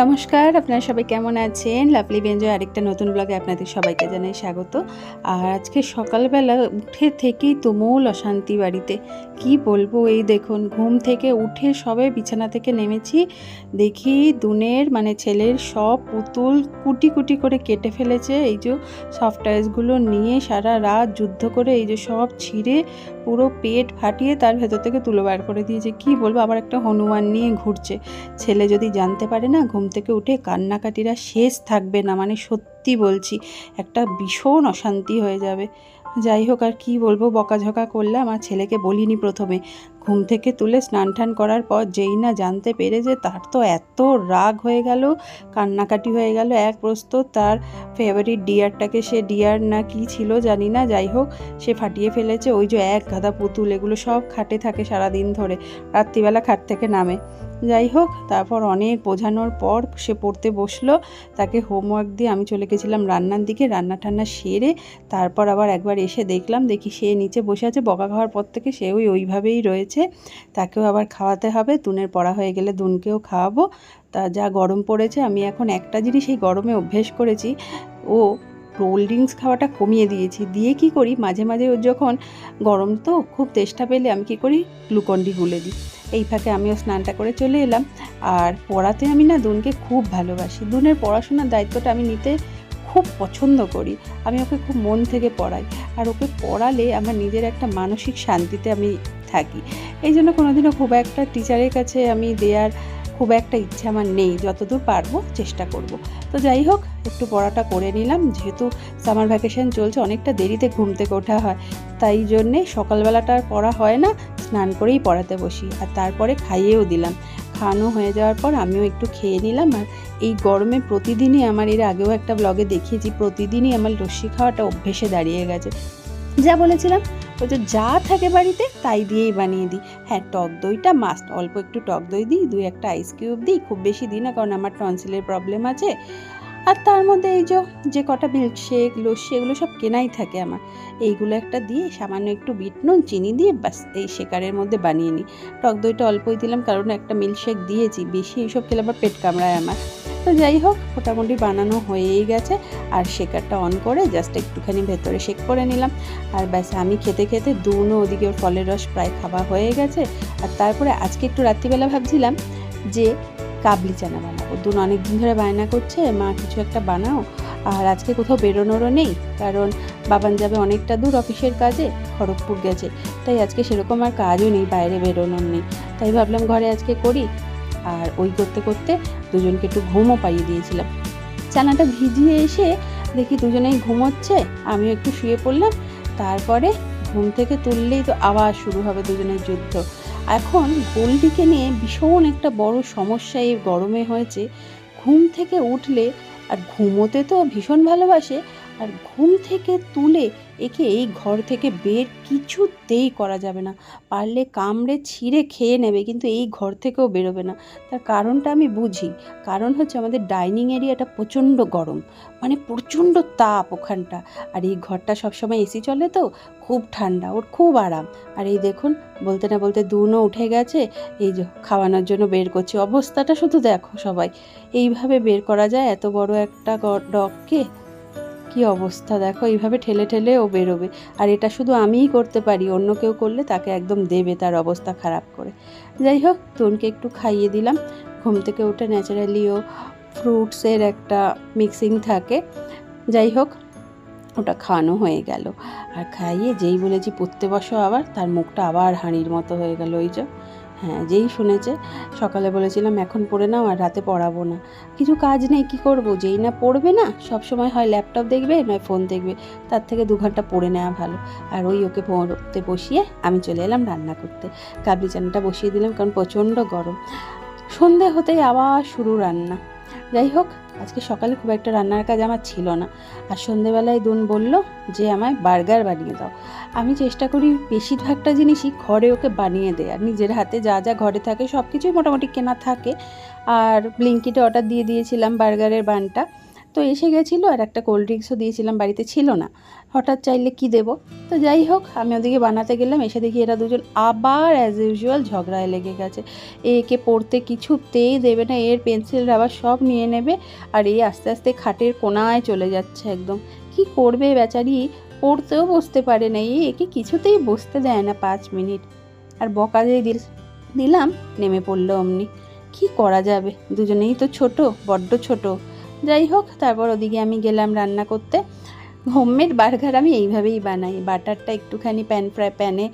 নমস্কার, আপনারা সবাই কেমন আছেন? লাভলি বেঞ্জয় আরেকটা নতুন ব্লগে আপনাদের সবাইকে জানাই স্বাগত। আর আজকে সকালবেলা উঠে থেকেই তুমুল অশান্তি বাড়িতে কি বলব? এই দেখুন, ঘুম থেকে উঠে সবে বিছানা থেকে নেমেছি। দেখি দুনের মানে ছেলের সব পুতুল কুটি কুটি করে কেটে ফেলেছে। এই যে সফটওয়্যারসগুলো নিয়ে সারা রাত যুদ্ধ করে এই যে সব ছিঁড়ে পুরো পেট ফাটিয়ে তার ভেতর থেকে তুলো বার করে দিয়েছে। কি বলব? আবার একটা হনুমান নিয়ে ঘুরছে। ছেলে যদি জানতে পারে না, ঘুম থেকে উঠে কান্নাকাটিরা শেষ থাকবে না মানে সত্যি বলছি, একটা ভীষণ অশান্তি হয়ে যাবে। যাই হোক আর কি বলব, বকাঝকা করলে আমার ছেলেকে বলিনি প্রথমে। ঘুম থেকে তুলে স্নান টান করার পর যেই না জানতে পেরে যে তার তো এত রাগ হয়ে গেল, কান্নাকাটি হয়ে গেল, এক প্রস্ত তার ফেভারিট ডিয়ারটাকে সে ডিয়ার না কি ছিল জানি না, যাই হোক সে ফাটিয়ে ফেলেছে, ওই যে এক গাদা পুতুল, এগুলো সব খাটে থাকে সারা দিন ধরে, রাত্রিবেলা খাট থেকে নামে। যাই হোক, তারপর অনেক বোঝানোর পর সে পড়তে বসল। তাকে হোমওয়ার্ক দিয়ে আমি চলে গেছিলাম রান্নার দিকে, রান্না টান্না সেরে তারপর আবার একবার এসে দেখলাম, দেখি সে নিচে বসে আছে, বকা খাওয়ার পর থেকে সে ওই ওইভাবেই রয়েছে। তাকেও আবার খাওয়াতে হবে, দুনের পড়া হয়ে গেলে দুনকেও খাওয়াবো। তা যা গরম পড়েছে, আমি এখন একটা জিনিস এই গরমে অভ্যেস করেছি, ও কোল্ড ড্রিঙ্কস খাওয়াটা কমিয়ে দিয়েছি। দিয়ে কি করি? মাঝে মাঝে ওর যখন গরম তো খুব তেষ্টা পেলে আমি কি করি? গ্লুকন্ডি গুলে দিই। এই ফাঁকে আমিও স্নানটা করে চলে এলাম। আর পড়াতে আমি না দুনকে খুব ভালোবাসি। দুনের পড়াশোনার দায়িত্বটা আমি নিতে খুব পছন্দ করি। আমি ওকে খুব মন থেকে পড়াই। আর ওকে পড়ালে আমার নিজের একটা মানসিক শান্তিতে আমি থাকি। এই জন্য কোনোদিনও খুব একটা টিচারের কাছে আমি দেওয়ার খুব একটা ইচ্ছা আমার নেই, যতদূর পারব চেষ্টা করব। তো যাই হোক, একটু পড়াটা করে নিলাম, যেহেতু সামার ভ্যাকেশন চলছে, অনেকটা দেরিতে ঘুম থেকে ওঠা হয়। তাই জন্যে সকালবেলাটা আর পড়া হয় না, স্নান করেই পড়াতে বসি। আর তারপরে খাইয়েও দিলাম। খাওয়ানো হয়ে যাওয়ার পর আমিও একটু খেয়ে নিলাম। আর এই গরমে প্রতিদিনই আমার, এর আগেও একটা ব্লগে দেখিয়েছি, প্রতিদিনই আমার লস্যি খাওয়াটা অভ্যেসে দাঁড়িয়ে গেছে। যা বলেছিলাম ওই যে যা থাকে বাড়িতে, তাই দিয়েই বানিয়ে দিই। হ্যাঁ টক দইটা মাস্ট অল্প একটু টক দই দিই, দুই একটা আইস কিউব দিই, খুব বেশি দিই না, কারণ আমার টনসিলের প্রবলেম আছে। আর তার মধ্যে এই যে কটা মিল্কশেক লস্যি, এগুলো সব কেনাই থাকে আমার। এইগুলো একটা দিয়ে সামান্য একটু বিট নুন, চিনি দিয়ে বাস এই শেকারের মধ্যে বানিয়ে নিই। টক দইটা অল্পই দিলাম, কারণ একটা মিল্কশেক দিয়েছি। বেশি এইসব খেলে আবার পেট কামড়ায় আমার। তো যাই হোক, মোটামুটি বানানো হয়েই গেছে। আর শেকারটা অন করে জাস্ট একটুখানি ভেতরে শেক করে নিলাম। আর ব্যাস, আমি খেতে খেতে দুনো ওদিকে ওর ফলের রস প্রায় খাওয়া হয়ে গেছে। আর তারপরে আজকে একটু রাত্রিবেলা ভাবছিলাম যে কাবলি চানা বানাবো। দুন অনেক দিন ধরে বায়না করছে, মা, কিছু একটা বানাও। আর আজকে কোথাও বেরোনোরও নেই, কারণ বাবান যাবে অনেকটা দূর অফিসের কাজে, খড়গপুর গেছে। তাই আজকে সেরকম আর কাজও নেই, বাইরে বেরোনোর নেই। তাই ভাবলাম ঘরে আজকে করি আর ওই করতে করতে দুজনকে একটু ঘুমও পাইয়ে দিয়েছিলাম। চানাটা ভিজিয়ে এসে দেখি দুজনেই ঘুমোচ্ছে, আমিও একটু শুয়ে পড়লাম, তারপরে ঘুম থেকে তুললেই তো আবার শুরু হবে দুজনের যুদ্ধ। এখন গোল্ডিকে নিয়ে ভীষণ একটা বড় সমস্যা এই গরমে হয়েছে। ঘুম থেকে উঠলে আর ঘুমোতে তো ভীষণ ভালোবাসে আর ঘুম থেকে তুলে একে এই ঘর থেকে বের কিছুতেই করা যাবে না। পারলে কামড়ে ছিঁড়ে খেয়ে নেবে, কিন্তু এই ঘর থেকেও বেরোবে না। তার কারণটা আমি বুঝি। কারণ হচ্ছে আমাদের ডাইনিং এরিয়াটা প্রচণ্ড গরম মানে প্রচণ্ড তাপ ওখানটা। আর এই ঘরটা সবসময় এসি চলে তো, খুব ঠান্ডা, ওর খুব আরাম। আর এই দেখুন, বলতে না বলতে দুনো উঠে গেছে, এই যে খাওয়ানোর জন্য বের করছে। অবস্থাটা শুধু দেখো সবাই। এইভাবে বের করা যায়, এত বড় একটা ডগকে কি অবস্থা? দেখো, এইভাবে ঠেলে ঠেলে ও বেরোবে। আর এটা শুধু আমিই করতে পারি, অন্য কেউ করলে তাকে একদম দেবে তার অবস্থা খারাপ করে। যাই হোক তনকে একটু খাইয়ে দিলাম। ঘুম থেকে উঠে ন্যাচারালি ও ফ্রুটসের একটা মিক্সিং থাকে। যাই হোক, ওটা খাওয়ানো হয়ে গেল। আর খাইয়ে যেই বলেছি পড়তে বসো আবার, তার মুখটা আবার হাঁড়ির মতো হয়ে গেল, ওই যে। হ্যাঁ যেই শুনেছে, সকালে বলেছিলাম, এখন পড়ে নাও আর রাতে পড়াবো না। কিছু কাজ নেই, কি করব? যেই না পড়বে না সব সময় হয় ল্যাপটপ দেখবে, নয় ফোন দেখবে, তার থেকে দু ঘণ্টা পড়ে নেওয়া ভালো। আর ওই ওকে পড়তে বসিয়ে আমি চলে এলাম রান্না করতে। কাবলি চানাটা বসিয়ে দিলাম, কারণ প্রচণ্ড গরম। সন্ধে হতেই আবার শুরু রান্না। যাই হোক, আজকে সকালে খুব একটা রান্নার কাজ আমার ছিল না। আর সন্ধেবেলায় দুন বলল যে, আমায় বার্গার বানিয়ে দাও। আমি চেষ্টা করি বেশিরভাগটা জিনিসই ঘরে ওকে বানিয়ে দেয় আর নিজের হাতে যা যা ঘরে থাকে সব কিছুই মোটামুটি কেনা থাকে। আর ব্লিঙ্কিটে অর্ডার দিয়ে দিয়েছিলাম বার্গারের বানটা। তো এসে গেছিল আর একটা কোল্ড ড্রিঙ্কসও দিয়েছিলাম, বাড়িতে ছিল না। হঠাৎ চাইলে কি দেব? তো যাই হোক, আমি ওদিকে বানাতে গেলাম, এসে দেখি এরা দুজন আবার অ্যাজ ইউজুয়াল ঝগড়ায় লেগে গেছে। একে পড়তে কিছুতেই দেবে না, এর পেন্সিল রাবার সব নিয়ে নেবে আর এই আস্তে আস্তে খাটের কোনায় চলে যাচ্ছে একদম। কি করবে বেচারি? পড়তেও বসতে পারে না, এই একে কিছুতেই বসতে দেয় না পাঁচ মিনিট। আর বকা যেই দিল, দিলাম, নেমে পড়ল অমনি। কি করা যাবে? দুজনেই তো ছোট, বড্ড ছোট। যাই হোক, তারপর ওদিকে আমি গেলাম রান্না করতে। হোমমেড বার্গার আমি এইভাবেই বানাই। বাটারটা একটুখানি প্যান ফ্রাই প্যানে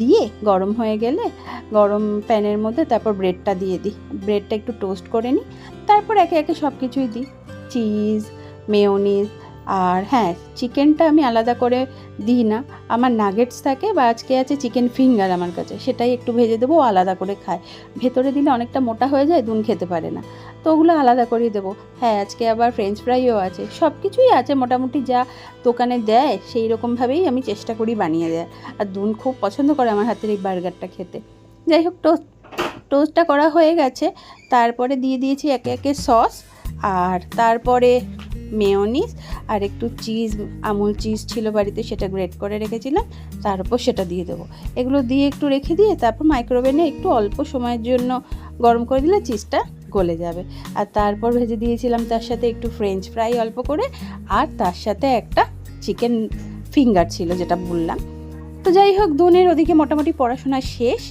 দিয়ে গরম হয়ে গেলে গরম প্যানের মধ্যে তারপর ব্রেডটা দিয়ে দিই। ব্রেডটা একটু টোস্ট করে নিই। তারপর একে একে সব কিছুই দিই। চিজ, মেয়োনিজ আর হ্যাঁ চিকেনটা আমি আলাদা করে দিই না। আমার নাগেটস থাকে বা আজকে আছে চিকেন ফিঙ্গার আমার কাছে, সেটাই একটু ভেজে দেবো আলাদা করে খায়। ভেতরে দিলে অনেকটা মোটা হয়ে যায়, দুন খেতে পারে না। তো ওগুলো আলাদা করেই দেবো। হ্যাঁ আজকে আবার ফ্রেঞ্চ ফ্রাইও আছে। সব কিছুই আছে, মোটামুটি যা দোকানে দেয়, সেই রকমভাবেই আমি চেষ্টা করি বানিয়ে দেয় আর দুন খুব পছন্দ করে আমার হাতের এই বার্গারটা খেতে। যাই হোক, টোস্ট, টোস্টটা করা হয়ে গেছে। তারপরে দিয়ে দিয়েছি একে একে সস। আর তারপরে মেয়োনিজ আর একটু চিজ, আমুল চিজ ছিল বাড়িতে সেটা গ্রেট করে রেখেছিলাম তার উপর সেটা দিয়ে দেবো। এগুলো দিয়ে একটু রেখে দিয়ে তারপর মাইক্রোওভেনে একটু অল্প সময়ের জন্য গরম করে দিলে চিজটা গলে যাবে। আর তারপর ভেজে দিয়েছিলাম তার সাথে একটু ফ্রেঞ্চ ফ্রাই অল্প করে, আর তার সাথে একটা চিকেন ফিঙ্গার ছিল যেটা বললাম। তো যাই হোক, দুনের ওদিকে মোটামুটি পড়াশোনা শেষ,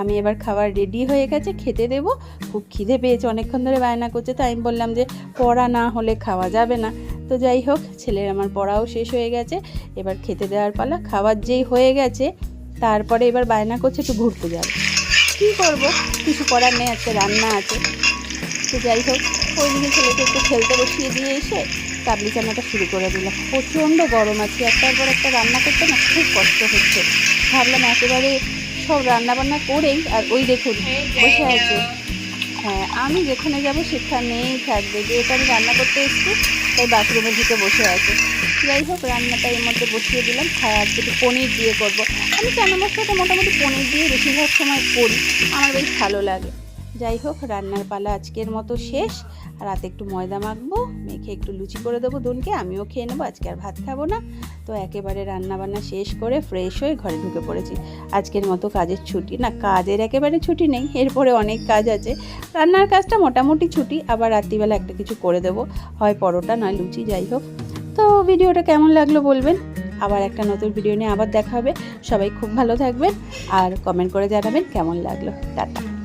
আমি এবার খাবার রেডি হয়ে গেছে, খেতে দেবো। খুব খিদে পেয়েছে, অনেকক্ষণ ধরে বায়না করছে, তাই আমি বললাম যে পড়া না হলে খাওয়া যাবে না। তো যাই হোক, ছেলের আমার পড়াও শেষ হয়ে গেছে, এবার খেতে দেওয়ার পালা খাবার যেই হয়ে গেছে, তারপরে এবার বায়না করছে একটু ঘুরতে যাবে। কী করব? কিছু করার নেই, আজকে রান্না আছে। তো যাই হোক ওইদিকে ছেলেকে একটু খেলতে বসিয়ে দিয়ে এসে কাবলি চানাটা শুরু করে দিলাম প্রচণ্ড গরম আছে একটার পর একটা রান্না করতে না খুব কষ্ট হচ্ছে। ভাবলাম একেবারে সব রান্না বান্না করেই, আর ওই দেখুন, বসে আছে। হ্যাঁ আমি যেখানে যাব সেখানেই থাকবে। যে এটা আমি রান্না করতে এসেছি, তাই বাথরুমের ঢুকে বসে আছে। যাই হোক, রান্নাটা এর মধ্যে বসিয়ে দিলাম। আজকে একটু পনির দিয়ে করব। আমি চানা মশলাটা মোটামুটি পনির দিয়ে বেশিরভাগ সময় করি। আমার বেশ ভালো লাগে। যাই হোক, রান্নার পালা আজকের মতো শেষ। রাতে একটু ময়দা মাখবো। মেখে একটু লুচি করে দেবো দুনকে, আমিও খেয়ে নেব, আজকে আর ভাত খাব না। তো একেবারে রান্না বান্না শেষ করে ফ্রেশ হয়ে ঘরে ঢুকে পড়েছি। আজকের মতো কাজের ছুটি, না কাজের একেবারে ছুটি নেই, এরপরে অনেক কাজ আছে। রান্নার কাজটা মোটামুটি ছুটি, আবার রাত্রিবেলা একটা কিছু করে দেবো, হয় পরোটা, নয় লুচি, যাই হোক। তো ভিডিওটা কেমন লাগল বলবেন? আবার একটা নতুন ভিডিও নিয়ে আবার দেখা হবে। সবাই খুব ভালো থাকবেন, আর কমেন্ট করে জানাবেন কেমন লাগল। টাটা।